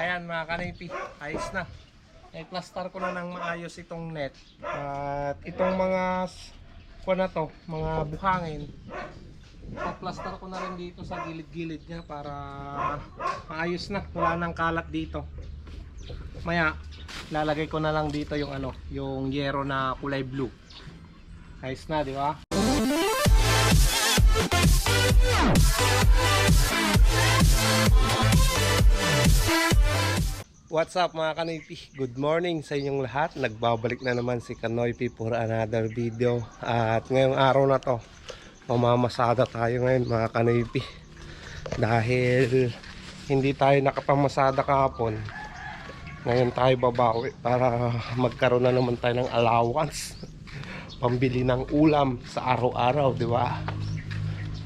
Ayan mga kanipi, ayos na. Ay plaster ko na ng maayos itong net. At itong mga ko na to, mga buhangin. Pa-plaster ko na rin dito sa gilid-gilid niya para maayos na. Wala nang kalat dito. Maya, lalagay ko na lang dito yung ano, yung yero na kulay blue. Ayos na, di ba? What's up mga kanipi? Good morning sa inyong lahat. Nagbabalik na naman si Kanoypi for another video. At ngayong araw na to, mamamasada tayo ngayon mga kanipi. Dahil hindi tayo nakapamasada kahapon. Ngayon tayo babawi para magkaroon na naman tayo ng allowance. Pambili ng ulam sa araw-araw, di ba?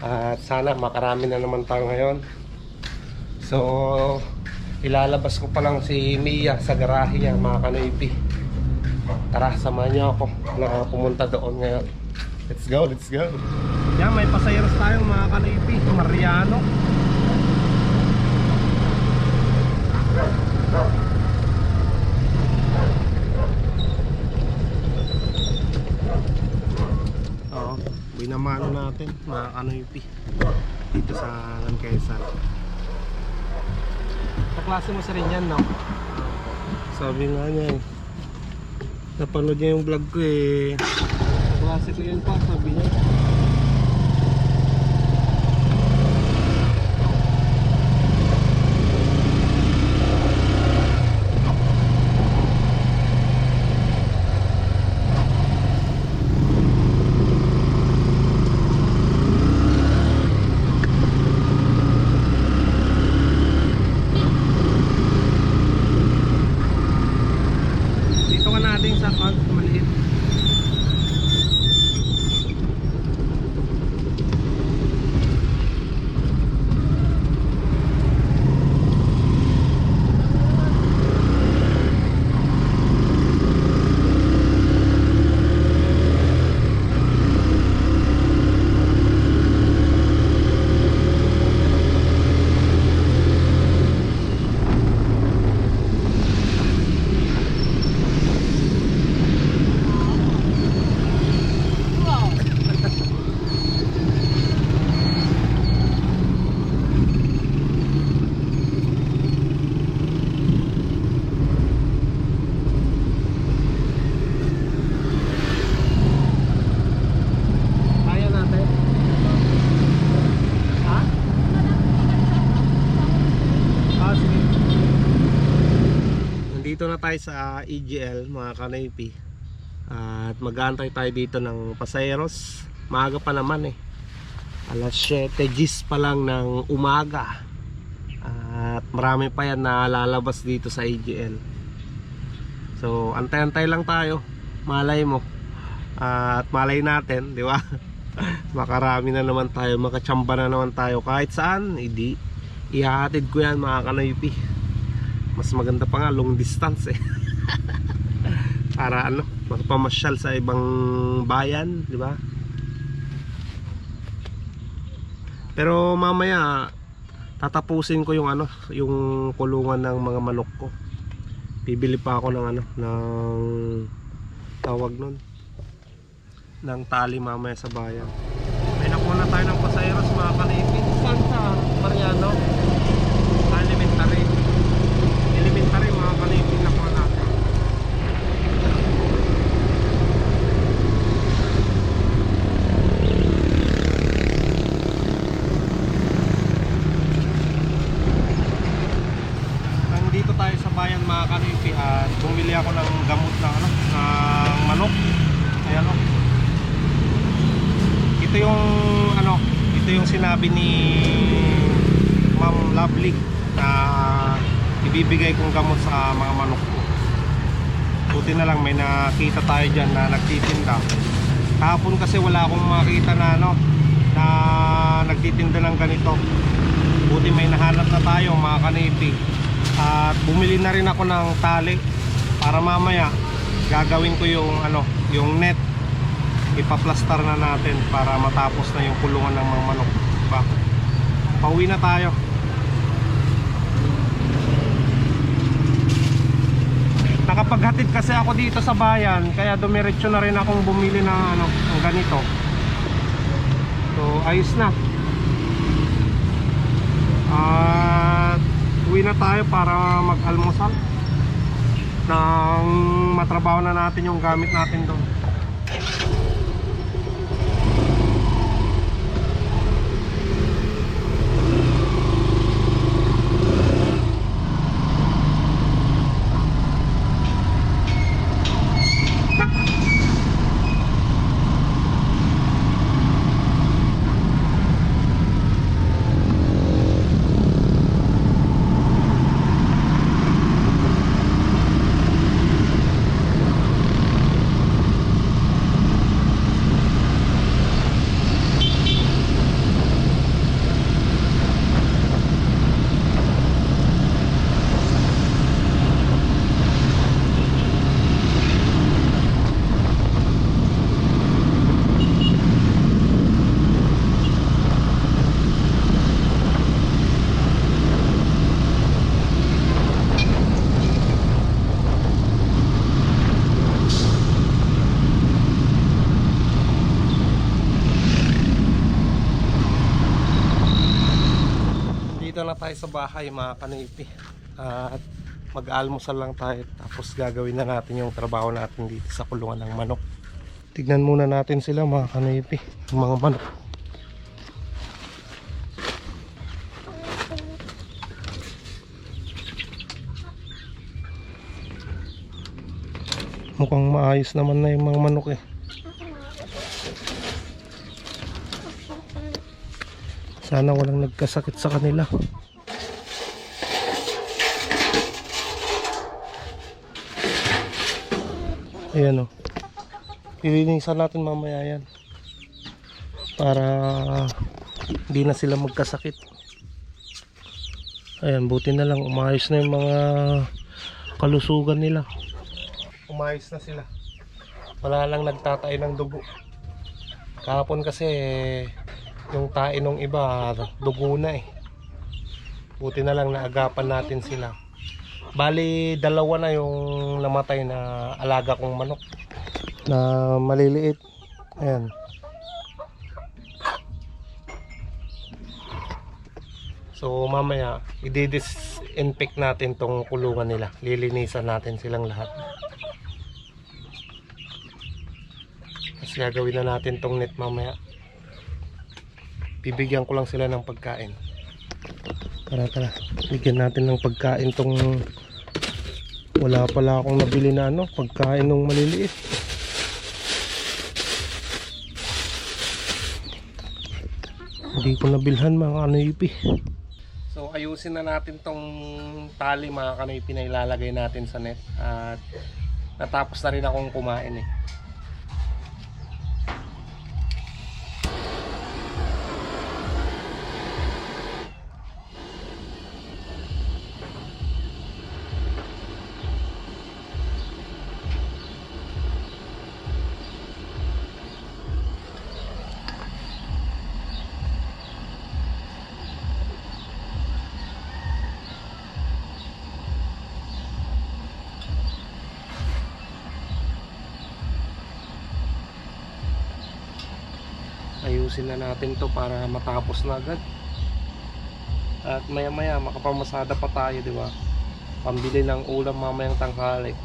At sana makarami na naman tayo ngayon. So, ilalabas ko pa lang si Mia sa garahe niya, mga kanoipi. Tara, samahan niyo ako na pumunta doon ngayon. Let's go, let's go. Yan, may pasayeros tayo mga kanoipi. Mariano. Oo, binamano natin mga kanoipi. Dito sa Langkesan. Kaklase mo sa rin yan, no? Sabi nga niya eh. Napanood niya yung vlog ko eh. Kaklase ko yan pa, sabi niya. Dito ka natin sa cart, maliit. Kaya natin. Ha? Ah, sige. Nandito na tayo sa EGL mga kanaypi. At mag-aantay tayo dito ng pasayeros. Maaga pa naman eh. Alas 7 gis pa lang ng umaga. At marami pa yan na lalabas dito sa EGL. So, antay-antay lang tayo. Malay mo. At malay natin, di ba? Makarami na naman tayo, makachamba na naman tayo kahit saan, hindi. Ihahatid ko yan mga kanaypi. Mas maganda pa nga long distance eh. Para ano, makapamasyal sa ibang bayan, di ba? Pero mamaya tatapusin ko yung ano, yung kulungan ng mga manok ko. Bibili pa ako ng ano, ng tawag nun ng tali mamaya sa bayan. May nakuha na tayo ng pasayros mga kalipin. Saan sa Mariano? Ah, Elementary. Elementary mga kalipin nakuha natin. Nandito tayo sa bayan mga kanipi at bumili ako ng gamot ng ano, ng manok. Ayan o. Ito yung ano, ito yung sinabi ni Ma'am Lovely na ibibigay kong gamot sa mga manok ko. Buti na lang may nakita tayo dyan na nagtitinda. Kahapon kasi wala akong makita na ano na nagtitinda ng ganito. Buti may nahanap na tayo mga kanipi. At bumili na rin ako ng tali para mamaya gagawin ko yung ano, yung net ipaplastar na natin para matapos na yung kulungan ng mga manok diba? pauwi na tayo hatid kasi ako dito sa bayan, kaya dumiretso na rin akong bumili ng ano, ng ganito. So, ayos na. At uwi na tayo para mag-almusal. Nang matrabaho na natin yung gamit natin doon. Dito na tayo sa bahay mga kanipi. At mag-almusal lang tayo tapos gagawin na natin yung trabaho natin dito sa kulungan ng manok. Tignan muna natin sila mga kanipi, mga manok. Mukhang maayos naman na yung mga manok eh. Sana walang nagkasakit sa kanila. Ayan o. Ilinisan natin mamaya yan. Para hindi na sila magkasakit. Ayan, buti na lang. Umayos na yung mga kalusugan nila. Umayos na sila. Wala lang nagtatay ng dugo. Kahapon kasi yung tae nung iba dugo na eh buti na lang naagapan natin sila bali dalawa na yung namatay na alaga kong manok. Na maliliit. Ayan. So mamaya i-disinfect natin tong kulungan nila. Lilinisan natin silang lahat. Kasi gagawin na natin tong net mamaya. Bibigyan ko lang sila ng pagkain. Tara tara. Bigyan natin ng pagkain tong wala pala akong nabili na ano pagkain ng maliliit. Hindi ko nabilhan mga kanipi so ayusin na natin tong tali mga kanipi na ilalagay natin sa net. At natapos na rin akong kumain eh ayusin na natin to para matapos na agad. At maya maya makapamasada pa tayo di ba? Pambili ng ulam mamayang tanghali.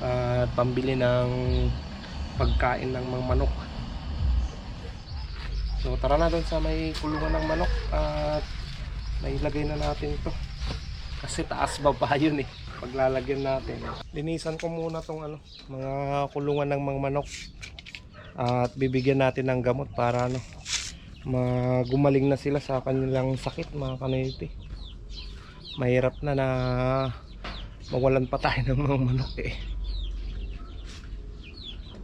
At pambili ng pagkain ng mga manok. So tara na doon sa may kulungan ng manok at nailagay na natin to. Kasi taas baba yun eh paglalagyan natin. Linisan ko muna tong ano mga kulungan ng mga manok. At bibigyan natin ng gamot para ano magumaling na sila sa kanilang sakit mga kanipi mahirap na na mawalan pa tayo ng mga manok eh.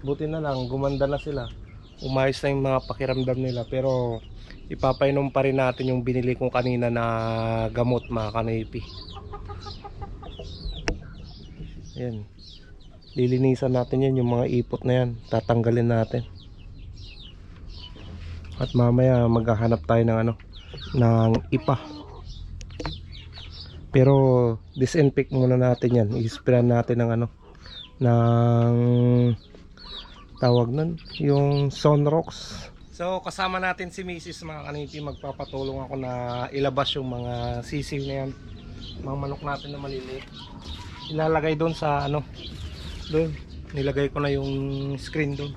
Buti na lang gumanda na sila. Umayos na yung mga pakiramdam nila pero ipapainom pa rin natin yung binili kong kanina na gamot mga kanipi Ayan. Lilinisan natin yan, yung mga ipot na yan. Tatanggalin natin. At mamaya maghahanap tayo ng ano, ng ipa. Pero disinfect muna natin yan. I-sprayan natin ng ano ng tawag nun, yung Sunrox. So kasama natin si Mrs. mga kanipi magpapatulong ako na ilabas yung mga sisiw na yan. Mga manok natin na maliliit. Ilalagay doon sa ano doon. Nilagay ko na yung screen doon.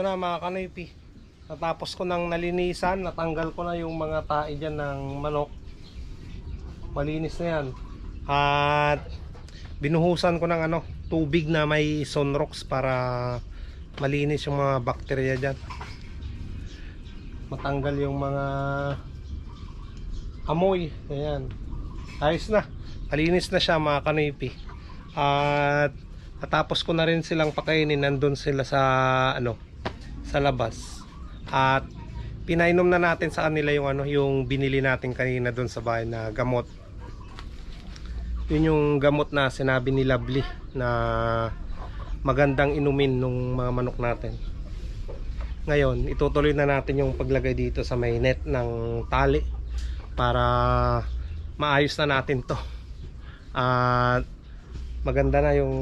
Ito na mga kanipi. Natapos ko nang nalinisan, natanggal ko na yung mga tae dyan ng manok. Malinis na yan. At binuhusan ko ng ano, tubig na may sunrox para malinis yung mga bakterya dyan. Matanggal yung mga amoy. Ayan. Ayos na. Malinis na siya mga kanipi. At natapos ko na rin silang pakainin. Nandun sila sa ano, sa labas. At pinainom na natin sa kanila yung ano yung binili natin kanina doon sa bahay na gamot. Yun yung gamot na sinabi ni Lovely na magandang inumin nung mga manok natin. Ngayon itutuloy na natin yung paglagay dito sa may net ng tali para maayos na natin to. At maganda na yung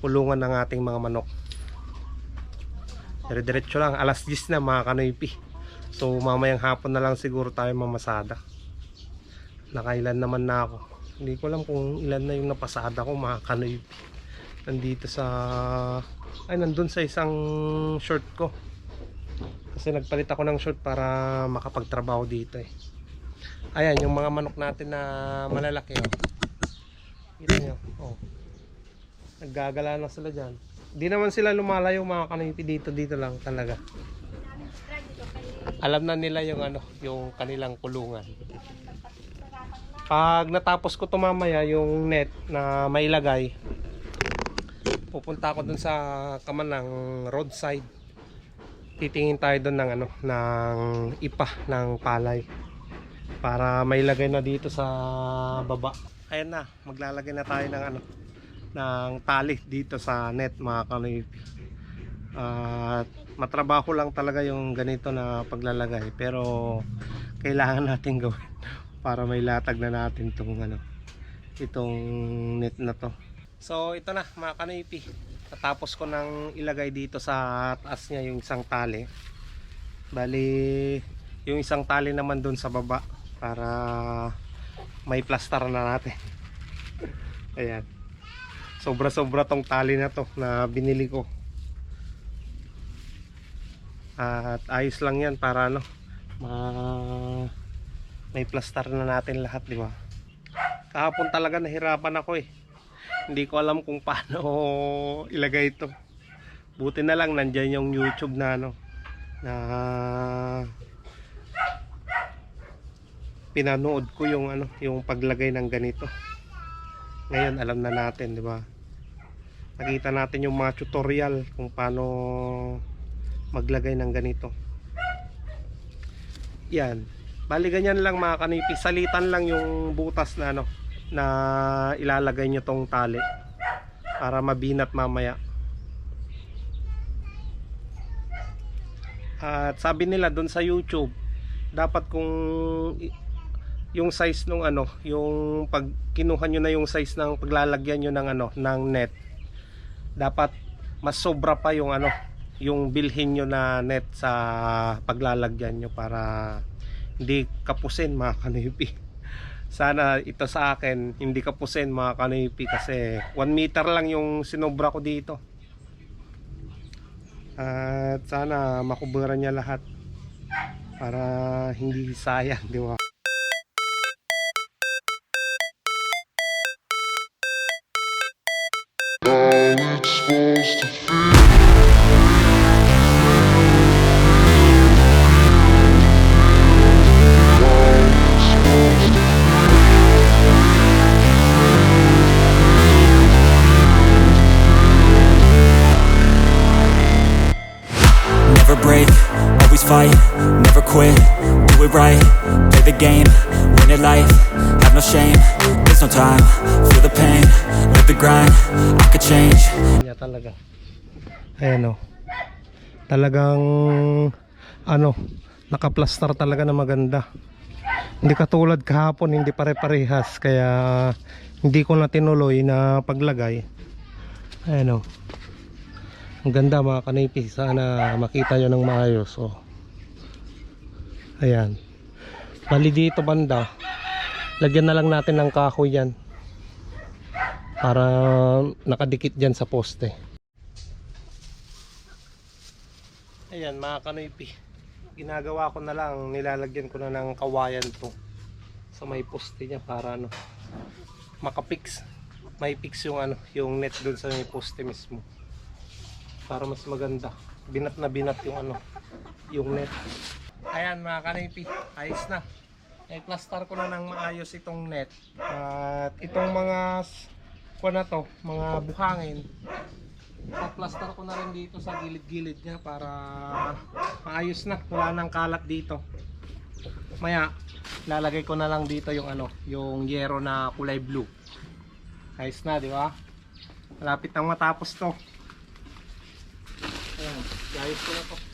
kulungan ng ating mga manok Dire-diretso lang, alas 10 na mga kanoypi. So mamayang hapon na lang siguro tayo mamasada. Nakailan naman na ako. Hindi ko alam kung ilan na yung napasada ko mga kanoypi. Nandito sa... Ay, nandun sa isang short ko. Kasi nagpalit ako ng short para makapagtrabaho dito eh. Ayan, yung mga manok natin na malalaki. Oh. Kita nyo. Oh. Naggagala na sila dyan. Di naman sila lumalayo mga kanipi dito dito lang talaga. Alam na nila yung ano, yung kanilang kulungan. Pag natapos ko tumamaya yung net na mailagay, pupunta ako dun sa kaman ng roadside. Titingin tayo dun ng ano, ng ipa ng palay para mailagay na dito sa baba. Ayan na, maglalagay na tayo ng ano, ng tali dito sa net mga kanipi at matrabaho lang talaga yung ganito na paglalagay pero kailangan natin gawin para may latag na natin itong ano itong net na to. So ito na mga kanipi natapos ko nang ilagay dito sa taas niya yung isang tali. Bali yung isang tali naman dun sa baba para may plaster na natin. Ayan sobra sobra tong tali na to na binili ko. At ayos lang yan para ano ma may plaster na natin lahat di ba? Kahapon talaga nahirapan ako eh. Hindi ko alam kung paano ilagay ito. Buti na lang nandyan yung youtube na ano na pinanood ko yung ano yung paglagay ng ganito. Ngayon alam na natin di ba nakita natin yung mga tutorial kung paano maglagay ng ganito. Yan. Bali ganyan lang mga kanipi. Salitan lang yung butas na ano na ilalagay nyo tong tali para mabinat mamaya. At sabi nila dun sa youtube dapat kung yung size nung ano yung pag kinuha nyo na yung size ng paglalagyan nyo ng ano ng net dapat mas sobra pa yung ano yung bilhin nyo na net sa paglalagyan nyo para hindi kapusin mga kanipi sana ito sa akin hindi kapusin mga kanipi kasi 1 meter lang yung sinobra ko dito. At sana makuburan niya lahat para hindi sayang di ba supposed to feel. Ayan o. Talagang ano, nakaplastar talaga na maganda. Hindi katulad kahapon, hindi pare-parehas kaya hindi ko na tinuloy na paglagay. Ayan o. Ang ganda mga kanipi. Sana makita nyo ng maayos. Oh. Ayan. Bali dito banda. Lagyan na lang natin ng kahoy yan. Para nakadikit dyan sa poste. Ayan mga kanoypi. Ginagawa ko na lang, nilalagyan ko na ng kawayan to sa may poste niya para ano makapix. May fix yung ano, yung net doon sa may poste mismo. Para mas maganda. Binat na binat yung ano, yung net. Ayan mga kanoypi, ayos na. Eh, plaster ko na ng maayos itong net. At itong mga ko na to, mga buhangin, pa-plaster ko na rin dito sa gilid-gilid niya para maayos na. Wala nang kalat dito. Maya lalagay ko na lang dito yung ano yung yero na kulay blue. Ayos na di ba? Malapit nang matapos to. Ayan, ayos ko na to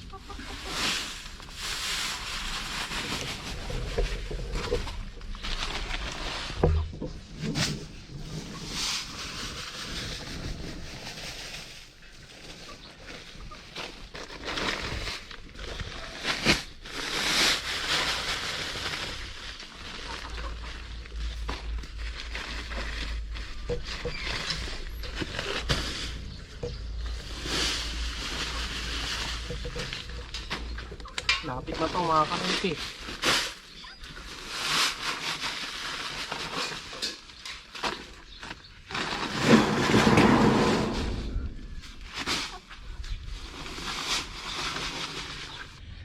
lapit na to mga kampi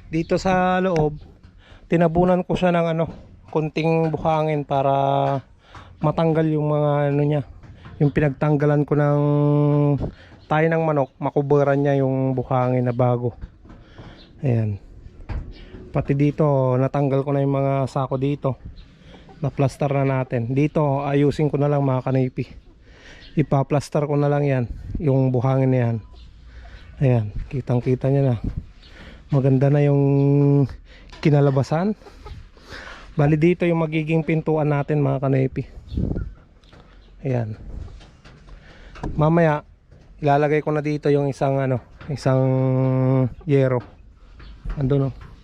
dito sa loob tinabunan ko siya ng ano konting buhangin para matanggal yung mga ano niya. Yung pinagtanggalan ko ng tayo ng manok makuburan niya yung buhangin na bago. Ayan pati dito natanggal ko na yung mga sako dito. Na plaster na natin. Dito ayusin ko na lang mga kanipi. Ipa-plaster ko na lang yan yung buhangin na yan. Ayan kitang kita nyo na. Maganda na yung kinalabasan. Bali dito yung magiging pintuan natin mga kanipi. Ayan. Mamaya ilalagay ko na dito yung isang ano isang yero. Andun o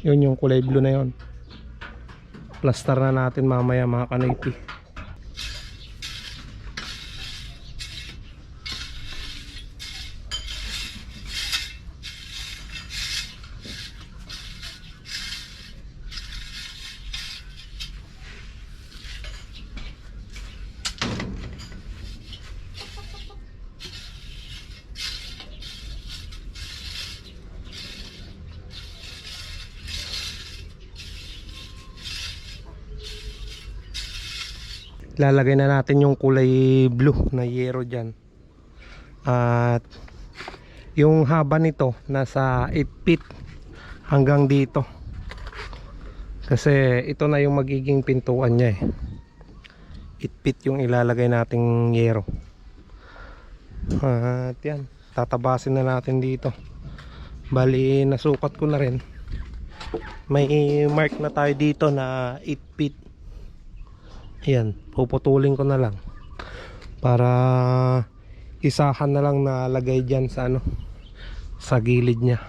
yun yung kulay blue na yun. Plaster na natin mamaya mga kanipi lalagay na natin yung kulay blue na yero dyan. At yung haba nito nasa 8 feet hanggang dito. Kasi ito na yung magiging pintuan niya eh. 8 feet yung ilalagay nating yero. At yan tatabasin na natin dito. Bali nasukat ko na rin. May mark na tayo dito na 8 feet Ayan, puputulin ko na lang para isahan na lang na lagay dyan sa ano sa gilid niya.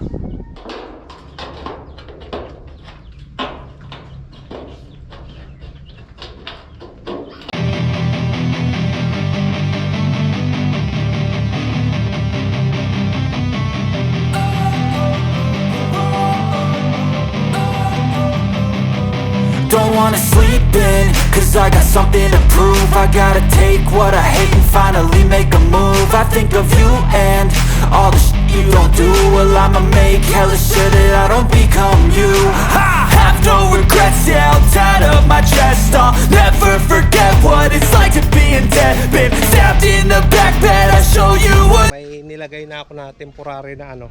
I I gotta take what I hate and finally make a move, I think of you and all the shit you don't do Well I'ma make hella sure that I don't become you I have no regrets, yeah, I'll tie up my chest I'll never forget what it's like to be in debt Been stabbed in the back bed, I'll show you what May nilagay na ako na temporary na ano,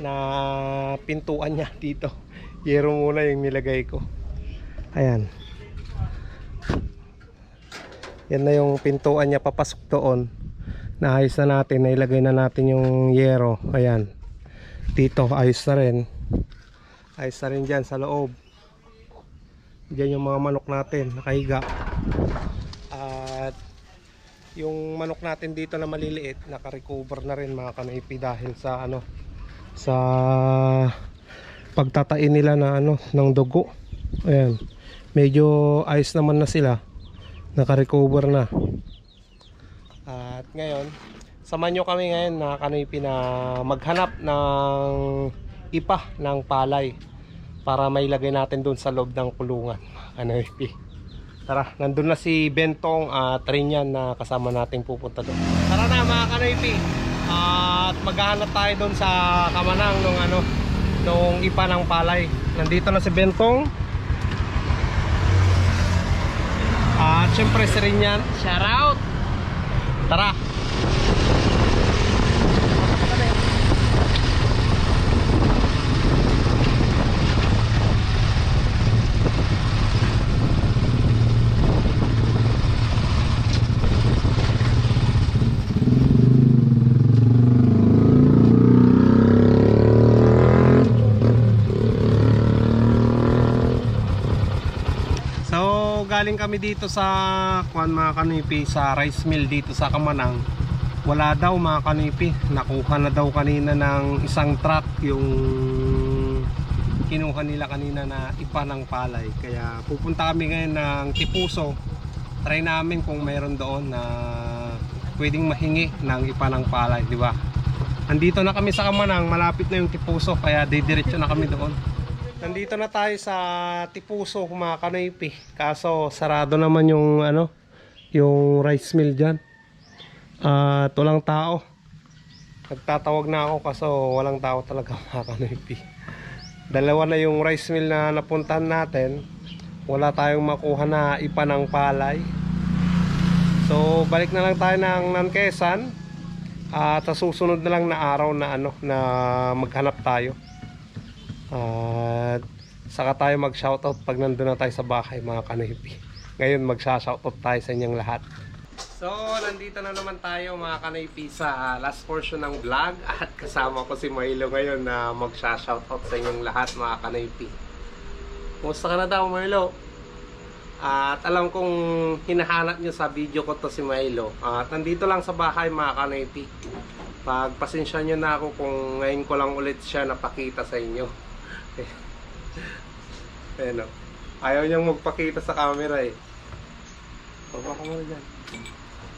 na pintuan niya dito. Yero muna yung nilagay ko. Ayan. Yan na yung pintuan niya papasok doon. Naayos na natin, nailagay na natin yung yero. Ayan. Dito, ayos na rin. Ayos na rin dyan sa loob. Diyan yung mga manok natin, nakahiga. At yung manok natin dito na maliliit naka-recover na rin mga kanipi dahil sa ano sa pagtatain nila na ano ng dugo ayan medyo ayos naman na sila naka-recover na at ngayon samahan nyo kami ngayon na kanipi na maghanap ng ipa ng palay para mailagay natin doon sa loob ng kulungan kanipi Tara, nandun na si Bentong at Trinyan na kasama nating pupunta doon. Tara na mga kanoypi. At maghahanap tayo doon sa kamanang nung ano, nung ipa ng palay. Nandito na si Bentong. At syempre si Rinyan. Shout out! Tara! So, galing kami dito sa kuan mga kanipi sa rice mill dito sa Kamanang. Wala daw mga kanipi. Nakuha na daw kanina ng isang truck yung kinuha nila kanina na ipa ng palay. Kaya pupunta kami ngayon ng Tipuso. Try namin kung mayroon doon na pwedeng mahingi ng ipa ng palay, di ba? Andito na kami sa Kamanang, malapit na yung Tipuso kaya didiretso na kami doon. Nandito na tayo sa Tipuso mga kanoypi. Kaso sarado naman yung ano, yung rice mill diyan. At walang tao. Nagtatawag na ako kaso walang tao talaga mga kanoypi. Dalawa na yung rice mill na napuntahan natin. Wala tayong makuha na ipa palay. So balik na lang tayo ng Nankesan. At sa susunod na lang na araw na ano na maghanap tayo. At saka tayo mag-shoutout pag nandun na tayo sa bahay mga kanipi. Ngayon mag-shoutout tayo sa inyong lahat. So, nandito na naman tayo mga kanipi sa last portion ng vlog at kasama ko si Milo ngayon na mag-shoutout sa inyong lahat mga kanipi. Kumusta ka na daw Milo? At alam kong hinahanap nyo sa video ko to si Milo. At nandito lang sa bahay mga kanipi. Pagpasensya nyo na ako kung ngayon ko lang ulit siya napakita sa inyo. Ayan o. Ayaw niyang magpakita sa camera eh. Baba ka muna dyan.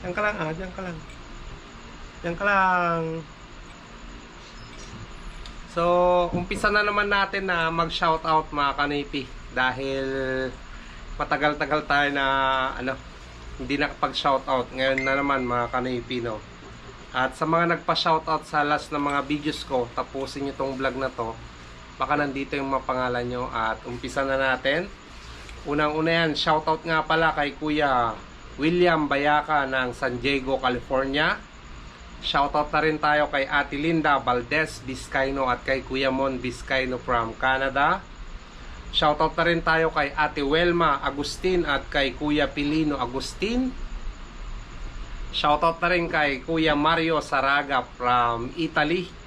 Diyan ka lang ah, diyan ka lang. Diyan ka lang. So, umpisa na naman natin na mag-shoutout mga kanipi. Dahil matagal-tagal tayo na ano, hindi nakapag-shoutout. Ngayon na naman mga kanipi no. At sa mga nagpa-shoutout sa last na mga videos ko, tapusin nyo tong vlog na to. Baka nandito yung mga pangalan nyo at umpisa na natin. Unang-una yan, shoutout nga pala kay Kuya William Bayaka ng San Diego, California. Shoutout na rin tayo kay Ate Linda Valdez Vizcaino at kay Kuya Mon Vizcaino from Canada. Shoutout na rin tayo kay Ate Welma Agustin at kay Kuya Pilino Agustin. Shoutout na rin kay Kuya Mario Saraga from Italy.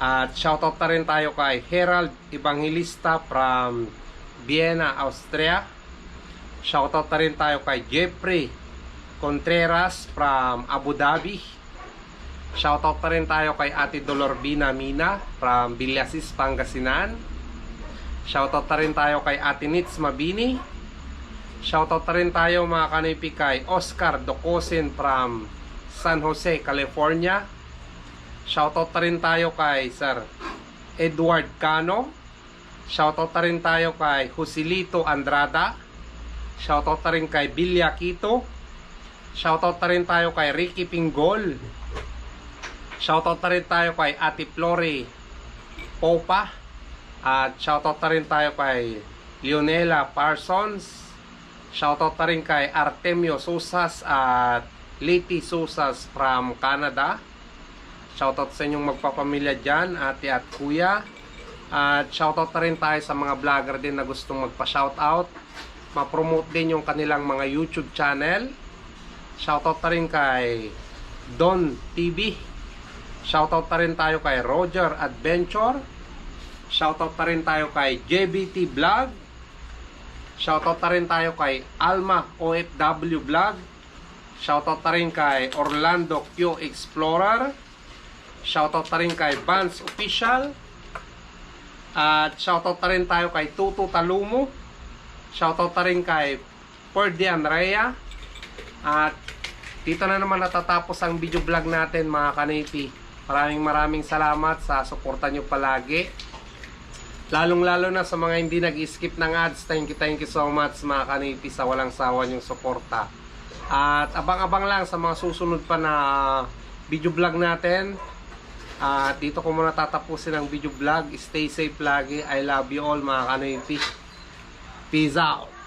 At shoutout na rin tayo kay Herald Evangelista from Vienna, Austria. Shoutout na rin tayo kay Jeffrey Contreras from Abu Dhabi. Shoutout na rin tayo kay Ate Dolorbina Mina from Villasis, Pangasinan. Shoutout na rin tayo kay Ate Nits Mabini. Shoutout na rin tayo mga kanipi kay Oscar Docosin from San Jose, California. Shoutout na rin tayo kay Sir Edward Cano. Shoutout na rin tayo kay Joselito Andrada. Shoutout na rin kay Bilya Quito. Shoutout na rin tayo kay Ricky Pinggol. Shoutout na rin tayo kay Ate Flore Popa. At shoutout na rin tayo kay Leonela Parsons. Shoutout na rin kay Artemio Susas at Liti Susas from Canada. Shoutout sa inyong magpapamilya dyan, ate at kuya. At shoutout na rin tayo sa mga vlogger din na gustong magpa-shoutout. Ma-promote din yung kanilang mga YouTube channel. Shoutout na rin kay Don TV. Shoutout na rin tayo kay Roger Adventure. Shoutout na rin tayo kay JBT Vlog. Shoutout na rin tayo kay Alma OFW Vlog. Shoutout na rin kay Orlando Q Explorer. Shoutout na rin kay Vance Official. At shoutout na rin tayo kay Tutu Talumo. Shoutout na rin kay Ferdian Rhea. At dito na naman natatapos ang video vlog natin mga kanipi. Maraming maraming salamat sa suporta nyo palagi. Lalong lalo na sa mga hindi nag-skip ng ads. Thank you, thank you so much mga kanipi sa walang sawa nyong suporta. At abang-abang lang sa mga susunod pa na video vlog natin. At dito ko muna tatapusin ang video vlog. Stay safe lagi. I love you all mga kanipi. Peace out.